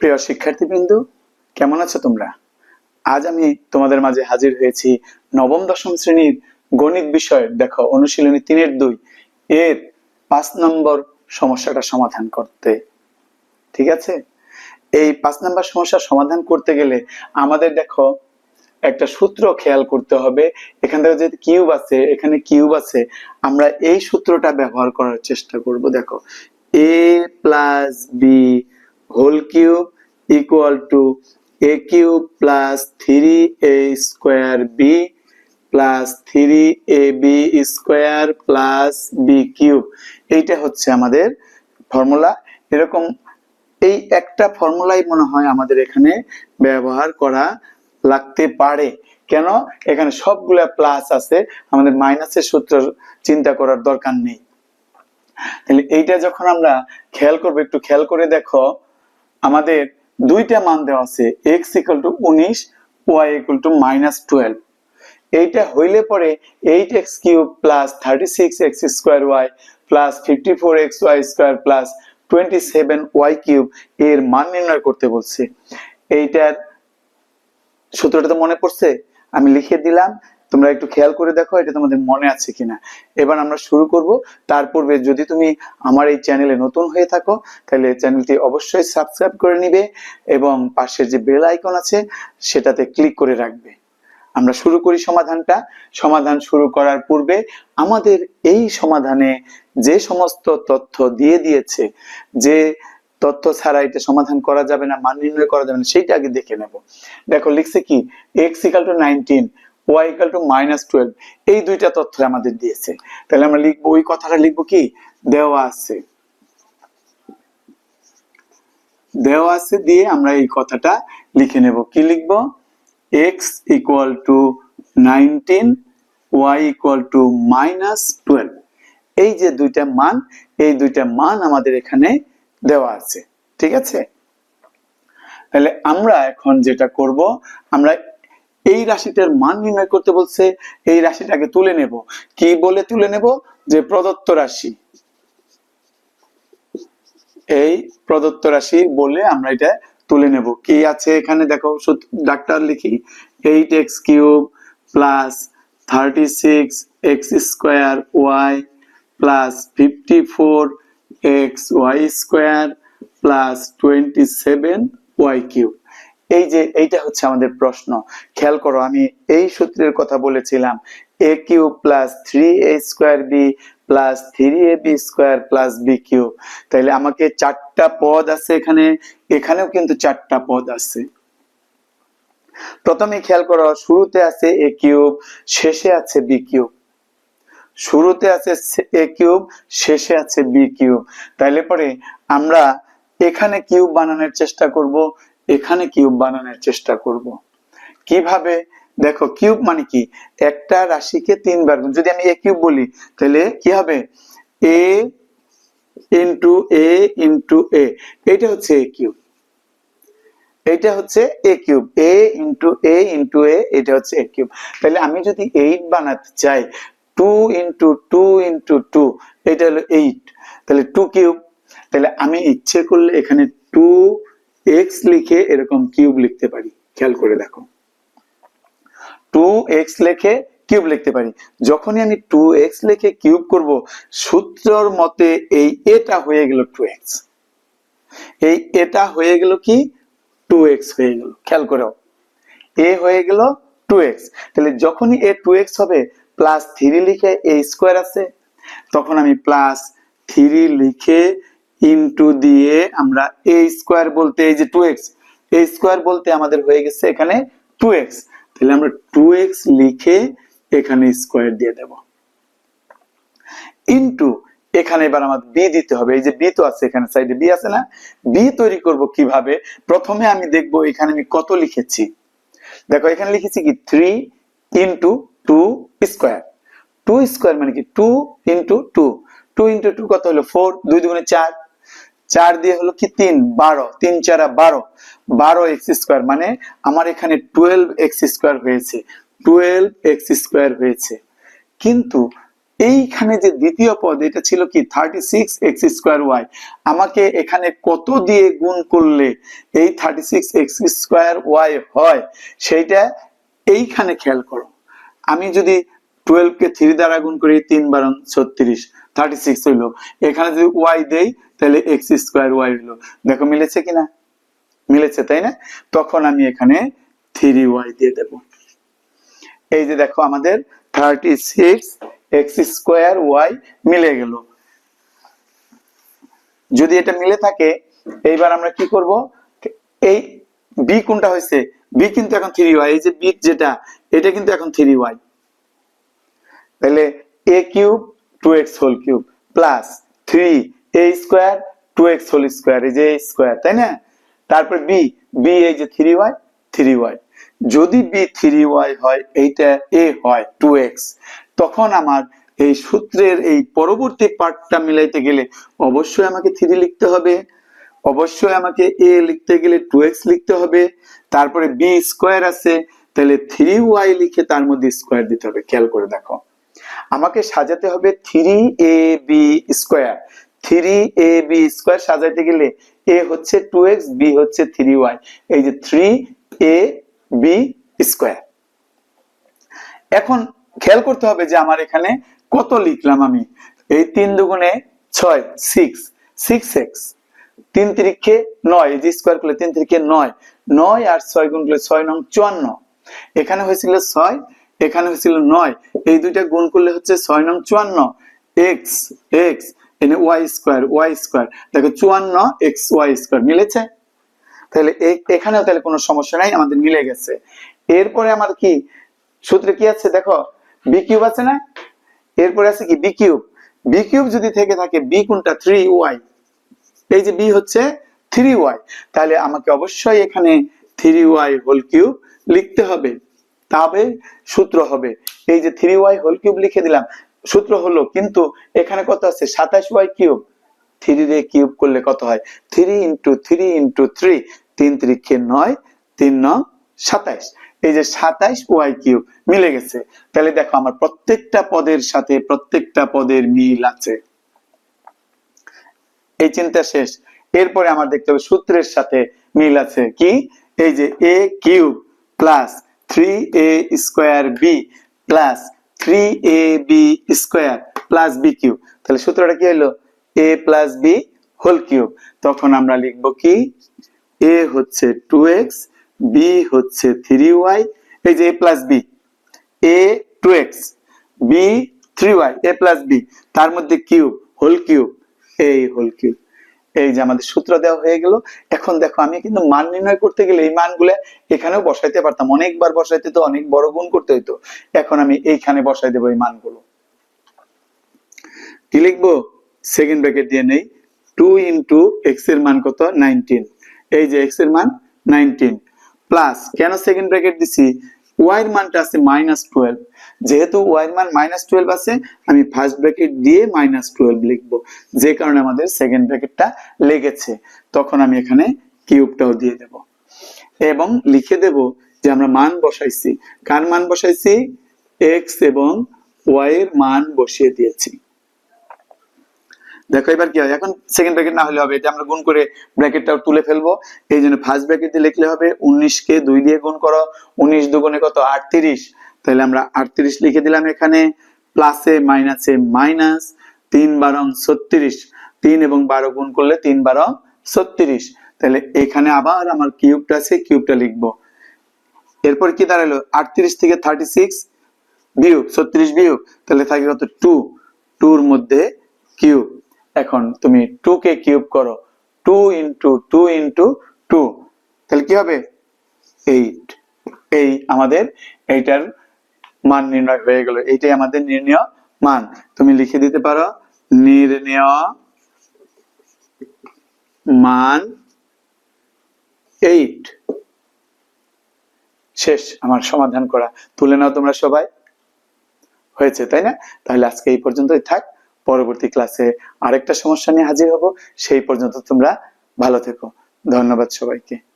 প্রিয় শিক্ষার্থীবৃন্দ, কেমন আছো তোমরা? আজ আমি তোমাদের মাঝে হাজির হয়েছি নবম, দশম শ্রেণির গণিত বিষয় দেখো, অনুশীলনী তিনের দুই। এর পাঁচ নম্বর সমস্যাটা সমাধান করতে। ঠিক আছে? এই পাঁচ নম্বর সমস্যার সমাধান করতে গেলে আমাদের দেখো একটা সূত্র খেয়াল করতে হবে। এখান থেকে যদি কিউব আছে, এখানে কিউব আছে, আমরা এই সূত্রটা ব্যবহার করার চেষ্টা করব। দেখো, A plus B whole cube equal to A cube plus three A square B plus three A B square plus B cube এইটা হচ্ছে আমাদের ফর্মুলা এরকম এই একটা ফর্মুলাই মনে হয় আমাদের এখানে ব্যবহার করা লাগতে পারে। কেন? এখানে সবগুলা প্লাস আছে। আমাদের মাইনাসের সূত্র চিন্তা করার দরকার নেই। তাহলে এইটা যখন আমরা খেয়াল করব, একটু খেয়াল করে দেখো। আমাদের দুইটা মান দেওয়া আছে এক্স ইকুয়াল টু উনিশ y equal to minus twelve এইটা হইলে পরে eight x cube plus thirty six x square y plus fifty four x y square plus twenty seven y cube এর মান নির্ণয় করতে বলছে। এইটার সূত্রটা তো মনে পড়ছে? আমি লিখে দিলাম তোমরা একটু খেয়াল করে দেখো এটা তোমাদের মনে আছে কিনা। এবার আমরা শুরু করব। তার পূর্বে যদি তুমি আমার এই চ্যানেলে নতুন হয়ে থাকো, তাহলে চ্যানেলটি অবশ্যই সাবস্ক্রাইব করে নিবে এবং পাশের যে বেল আইকন আছে, সেটাতে ক্লিক করে রাখবে। আমরা শুরু করি সমাধানটা। সমাধান শুরু করার পূর্বে আমাদের এই সমাধানে যে সমস্ত তথ্য দিয়ে দিয়েছে, যে তথ্য ছাড়া এটা সমাধান করা যাবে না, মান নির্ণয় করা যাবে না, সেইটা আগে দেখে নেব। দেখো, লিখছে কি? X equal to nineteen y equal to minus twelve এই দুইটা তথ্য আমাদের দিয়েছে। তাহলে আমরা লিখব, ওই কথাটা লিখব কি? দেওয়া আছে। দেওয়া আছে দিয়ে আমরা এই কথাটা লিখে নেব। কি লিখব? X equal to nineteen y equal to minus twelve এই যে দুইটা মান, এই দুইটা মান আমাদের এখানে দেওয়া আছে। ঠিক আছে? তাহলে আমরা এখন যেটা করব, আমরা এই রাশিটার মান নির্ণয় করতে বলছে, এই রাশিটাকে তুলে নেব। কি বলে তুলে নেব? যে প্রদত্ত রাশি। এই প্রদত্ত রাশি বলে আমরা এটা তুলে নেব। কি আছে এখানে? দেখো ডাক্তার লিখি। Eight x cube plus thirty six x square y plus fifty four x y square plus twenty seven y cube. এই যে এইটা হচ্ছে আমাদের প্রশ্ন। খেয়াল করো, আমি এই সূত্রের কথা বলেছিলাম plus three a square b plus three a b square plus b তাহলে আমাকে চারটা পদ আছে এখানে, এখানেও কিন্তু চারটা পদ আছে। প্রথমে খেয়াল করো, শুরুতে আছে এ কিউব শেষে আছে বি কিউব শুরুতে আছে এ কিউব শেষে আছে বি কিউব তাইলে পরে আমরা এখানে কিউব বানানোর চেষ্টা করব এখানে কিউব বানানোর চেষ্টা করব। কীভাবে? দেখো কিউব মানে কি? একটা রাশিকে তিনবার। যদি আমি এ কিউব বলি, তাহলে কি হবে? এ ইন্টু এ ইন্টু এ এটা হচ্ছে এ কিউব এটা হচ্ছে a cube a into a into a এটা হচ্ছে এ কিউব তাহলে আমি যদি এইট বানাতে চাই two into two into two এটা হলো এইট তাহলে টু কিউব তাহলে আমি ইচ্ছে করলে এখানে টু এক্স লিখে এরকম কিউব লিখতে পারি। খেয়াল করে দেখো। টু এক্স লিখে কিউব লিখতে পারি। যখনই আমি টু এক্স লিখে কিউব করব, সূত্রর মতে এই এটা হয়ে গেল টু এক্স এই এটা হয়ে গেল কি? টু এক্স হয়ে গেল। খেয়াল করো। এ হয়ে গেল টু এক্স তাহলে যখনই এ টু এক্স হবে প্লাস থ্রি লিখে এ স্কোয়ার আছে, তখন আমি প্লাস থ্রি লিখে ইনটু দিয়ে আমরা এ স্কোয়ার বলতে এই যে টু এক্স এ স্কোয়ার বলতে আমাদের হয়ে গেছে এখানে টু এক্স তাহলে আমরা টু এক্স লিখে এখানে স্কোয়ার দিয়ে দেব। ইনটু এখানে এবার আমার বি দিতে হবে। এই যে বি তো আছে এখানে সাইডে বি আছে না? বি তৈরি করব কীভাবে? প্রথমে আমি দেখব এখানে আমি কত লিখেছি। দেখো, এখানে লিখেছি কি? Three into two square two square মানে কি? Two into two two into two কত হলো? ফোর দুই দুগুণে চার। চার দিয়ে হলো কি? তিন, বারো। তিন চারা বারো। বারো এক্স স্কোয়ার মানে আমার এখানে টুয়েলভ এক্স স্কোয়ার হয়েছে। টুয়েলভ এক্স স্কোয়ার হয়েছে। কিন্তু এইখানে যে দ্বিতীয় পদ, এটা ছিল কি? Thirty six x square y আমাকে এখানে কত দিয়ে গুণ করলে এই thirty six x square y হয়, সেইটা এইখানে খেয়াল করো। আমি যদি টুয়েলভ কে থ্রি দ্বারা গুণ করি, তিন বারণ ছত্রিশ। থার্টি সিক্স এখানে যদি ওয়াই দেই, তাহলে এক্স স্কোয়ার ওয়াই দেখো, মিলেছে কিনা? মিলেছে, তাই না? তখন আমি এখানে থ্রি ওয়াই দিয়ে দেব। এই যে দেখো, আমাদের thirty six x square y মিলে গেল। যদি এটা মিলে থাকে, এইবার আমরা কি করব? এই বি কোনটা হয়েছে? বি কিন্তু এখন থ্রি ওয়াই এই যে বি যেটা, এটা কিন্তু এখন থ্রি ওয়াই তাহলে a cube two whole cube plus three a square whole square এই যে স্কোয়ার তাই না? তারপর বি বি এই যে থ্রি ওয়াই থ্রি ওয়াই যদি বি থ্রি হয়, এইটা এ হয় টু তখন আমার এই সূত্রের এই পরবর্তী পার্টটা মিলাইতে গেলে অবশ্যই আমাকে থ্রি লিখতে হবে। অবশ্যই আমাকে এ লিখতে গেলে টু এক্স লিখতে হবে। তারপরে বি স্কোয়ার আছে, তাহলে থ্রি ওয়াই লিখে তার মধ্যে স্কোয়ার দিতে হবে। খেয়াল করে দেখো। আমাকে সাজাতে হবে three a b square three a b square সাজাইতে গেলে এ হচ্ছে টু এক্স বি হচ্ছে থ্রি ওয়াই এই যে থ্রি এ বি স্কোয়ার এখন খেয়াল করতে হবে যে আমার এখানে কত লিখলাম আমি। এই তিন দুগুণে ছয় সিক্স সিক্স এক্স তিন তিরিখে নয়, এই যে স্কোয়ার করলে তিন তিরিখে নয়। নয় আর ছয় গুণ করলে ছয় নং চুয়ান্ন। এখানে হয়েছিল ছয় এখানে হয়েছিল নয়। এই দুইটা গুণ করলে হচ্ছে ছয় নং চুয়ান্ন। এক্স এক্স এনে ওয়াই স্কোয়ার ওয়াই স্কোয়ার দেখো চুয়ান্ন এক্স ওয়াই স্কোয়ার মিলেছে? তাহলে এখানেও তাহলে কোনো সমস্যা নাই, আমাদের মিলে গেছে। এরপরে আমার কি? সূত্রে কি আছে দেখো? বি কিউব আছে না? এরপরে আছে কি? বি কিউব বি কিউব যদি থেকে থাকে বি কোনটা? থ্রি ওয়াই এই যে বি হচ্ছে থ্রি ওয়াই তাহলে আমাকে অবশ্যই এখানে থ্রি ওয়াই হোল কিউব লিখতে হবে। তবে সূত্র হবে। এই যে থ্রি ওয়াই হোল কিউব লিখে দিলাম, সূত্র হলো কিন্তু এখানে কত আছে? সাতাশ ওয়াই কিউব থ্রি রে কিউব করলে কত হয়? Three into three into three তিন ত্রিকে নয়, তিন ন সাতাইশ এই যে সাতাইশ ওয়াই কিউব মিলে গেছে। তাহলে দেখো আমার প্রত্যেকটা পদের সাথে প্রত্যেকটা পদের মিল আছে। এই চিন্তা শেষ। এরপরে আমার দেখতে হবে সূত্রের সাথে মিল আছে কি? এই যে A cube plus three A square B plus three A B square plus B cube তাহলে সূত্রটা কি হলো? A plus B whole cube তখন আমরা লিখব কি? এ হচ্ছে টু এক্স বি হচ্ছে থ্রি ওয়াই এই যে A plus B A two x B three Y A plus B তার মধ্যে কিউব হোল কিউব এই হোল কিউব এই যে আমাদের সূত্র দেওয়া হয়ে গেল। এখন দেখো, আমি কিন্তু মান নির্ণয় করতে গেলে এই মানগুলো এখানেও বসাইতে পারতাম। অনেকবার বসাইতে তো অনেক বড় গুণ করতে হইতো। এখন আমি এইখানে বসাই দেবো এই মানগুলো। কি লিখব? সেকেন্ড ব্র্যাকেট দিয়ে নেই। টু ইন্টু এক্সের মান কত? নাইনটিন এই যে এক্সের মান নাইনটিন প্লাস কেন সেকেন্ড ব্র্যাকেট দিছি? ওয়াই এর মানটা আছে মাইনাস টুয়েলভ যেহেতু ওয়াই এর মান মাইনাস টুয়েলভ আছে, আমি ফার্স্ট ব্র্যাকেট দিয়ে মাইনাস টুয়েলভ লিখব। যে কারণে আমাদের সেকেন্ড ব্র্যাকেটটা লেগেছে। তখন আমি এখানে কিউবটাও দিয়ে দেব। এবং লিখে দেব যে আমরা মান বসাইছি। কার মান বসাইছি? এক্স এবং ওয়াই এর মান বসিয়ে দিয়েছি। দেখো, এবার কি হয়? এখন সেকেন্ড ব্র্যাকেট না হলে হবে, এটা আমরা গুণ করে ব্র্যাকেটটাও তুলে ফেলব। এই জন্য ফার্স্ট ব্র্যাকেট দিয়ে লিখলে হবে উনিশ কে দুই দিয়ে গুণ করো, উনিশ দুগুণে কত? আটত্রিশ। তাহলে আমরা আটত্রিশ লিখে দিলাম এখানে প্লাসে মাইনাসে মাইনাস তিন বারং, ছত্রিশ। তিন এবং বারো গুণ করলে তিন বারো, ছত্রিশ। তাহলে এখানে আবার আমার কিউবটা আছে কিউবটা লিখব। এরপর কি দাঁড়াল? আটত্রিশ থেকে থার্টি সিক্স বিয়োগ, ছত্রিশ বিয়োগ। তাহলে থাকে কত? টু টুর মধ্যে কিউব এখন তুমি টু কে কিউব করো। Two into two into two তাহলে কি হবে? এইট এই আমাদের এইটার মান নির্ণয় হয়ে গেল। এইটাই আমাদের নির্ণয় মান। তুমি লিখে দিতে পারো, নির্ণয় মান এইট শেষ, আমার সমাধান করা। তুলে নাও তোমরা সবাই। হয়েছে, তাই না? তাহলে আজকে এই পর্যন্তই থাক। পরবর্তী ক্লাসে আরেকটা সমস্যা নিয়ে হাজির হব। সেই পর্যন্ত তোমরা ভালো থেকো। ধন্যবাদ সবাইকে।